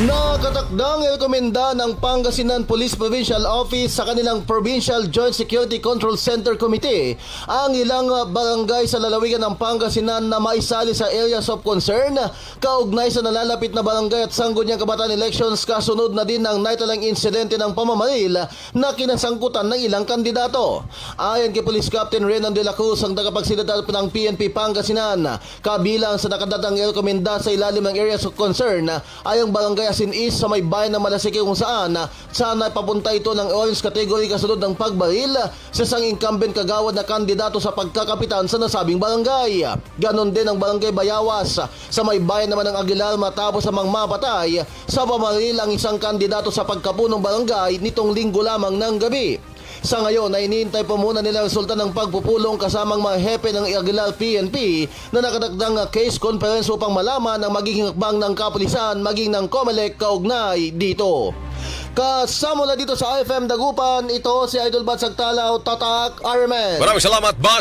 Nakatakdang rekomenda ng Pangasinan Police Provincial Office sa kanilang Provincial Joint Security Control Center Committee ang ilang barangay sa lalawigan ng Pangasinan na maisali sa areas of concern kaugnay sa nalalapit na barangay at sangguniang kabataan elections kasunod na din ng naitalang insidente ng pamamaril na kinasangkutan ng ilang kandidato. Ayon kay Police Captain Renan de la Cruz ang tagapagsilita ng PNP Pangasinan kabilang sa nakadatang rekomenda sa ilalim ng areas of concern ay ang barangay Asin East sa may bayan ng Malasiki kung saan sana papunta ito ng orange category kasunod ng pagbaril sa isang incumbent kagawad na kandidato sa pagkakapitan sa nasabing barangay. Ganon din ang barangay Bayawas sa may bayan naman ng Aguilar matapos ang mapatay sa pamaril ang isang kandidato sa pagkapunong barangay nitong linggo lamang ng gabi. Sa ngayon ay inihintay pa muna nila ang resulta ng pagpupulong kasamang mga hepe ng Aguilar PNP na nakadagdang case conference upang malaman ang magiging hakbang ng kapulisan maging ng COMELEC kaugnay dito. Kasama na dito sa IFM Dagupan, ito si Idol Batsag Talaw, Tatak, Armen. Maraming salamat, Bats.